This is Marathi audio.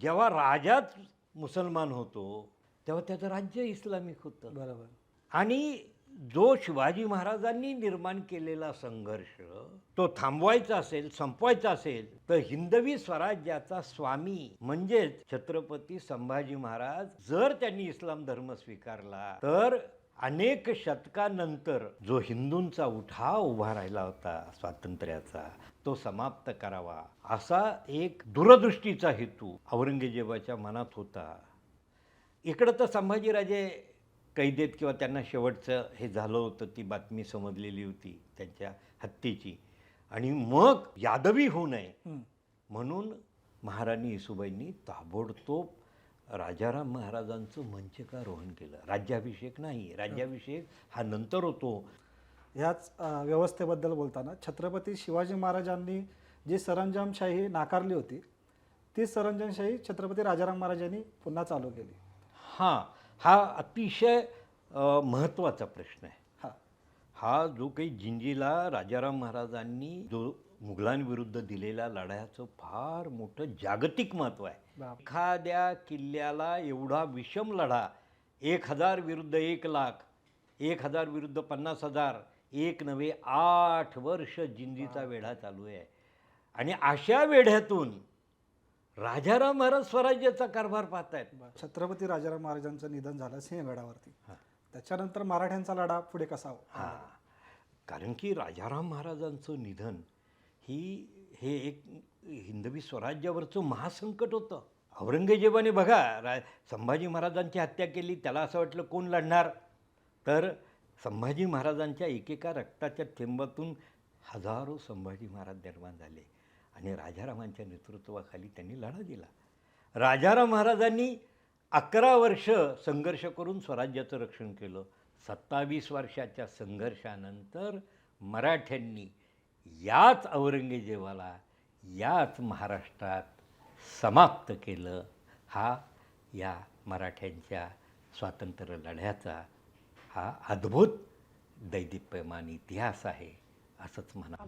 जेव्हा राजाच मुसलमान होतो तेव्हा त्याचं राज्य इस्लामिक होतं. बरोबर. आणि जो शिवाजी महाराजांनी निर्माण केलेला संघर्ष तो थांबवायचा असेल संपवायचा असेल तर हिंदवी स्वराज्याचा स्वामी म्हणजेच छत्रपती संभाजी महाराज जर त्यांनी इस्लाम धर्म स्वीकारला तर अनेक शतकानंतर जो हिंदूंचा उठाव उभा राहिला होता स्वातंत्र्याचा तो समाप्त करावा असा एक दूरदृष्टीचा हेतू औरंगजेबाच्या मनात होता इकडं तर संभाजीराजे कैदेत किंवा त्यांना शेवटचं हे झालं होतं ती बातमी समजलेली होती त्यांच्या हत्येची आणि मग यादवी होऊ नये. म्हणून महाराणी येसुबाईंनी ताबडतोब राजाराम महाराजांचं मंचकारोहण केलं. राज्याभिषेक नाही राज्याभिषेक हा नंतर होतो. ह्याच व्यवस्थेबद्दल बोलताना छत्रपती शिवाजी महाराजांनी जी सरंजामशाही नाकारली होती ती सरंजामशाही छत्रपती राजाराम महाराजांनी पुन्हा चालू केली. हां हा अतिशय महत्त्वाचा प्रश्न आहे. हा. हा जो काही जिंजीला राजाराम महाराजांनी जो मुघलांविरुद्ध दिलेल्या लढ्याचं फार मोठं जागतिक महत्त्व आहे. एखाद्या किल्ल्याला एवढा विषम लढा एक हजार विरुद्ध एक लाख एक हजार विरुद्ध पन्नास हजार एक नव्हे आठ वर्ष जिंजीचा वेढा चालू आहे. आणि अशा वेढ्यातून राजाराम महाराज स्वराज्याचा कारभार पाहतायत. छत्रपती राजाराम महाराजांचं निधन झालं सिंहगडावरती. हा. त्याच्यानंतर मराठ्यांचा लढा पुढे कसा हां. कारण की राजाराम महाराजांचं निधन की हे एक हिंदवी स्वराज्यावरचं महासंकट होतं. औरंगजेबाने बघा रा संभाजी महाराजांची हत्या केली त्याला असं वाटलं कोण लढणार? तर संभाजी महाराजांच्या एकेका रक्ताच्या थेंबातून हजारो संभाजी महाराज निर्माण झाले आणि राजारामांच्या नेतृत्वाखाली त्यांनी लढा दिला. राजाराम महाराजांनी अकरा वर्ष संघर्ष करून स्वराज्याचं रक्षण केलं. सत्तावीस वर्षाच्या संघर्षानंतर मराठ्यांनी याच औरंगजेबाला याच महाराष्ट्रात समाप्त केलं हा या मराठ्यांच्या स्वातंत्र्य लढ्याचा हा अद्भुत दैदिप्यमान इतिहास आहे असंच म्हणा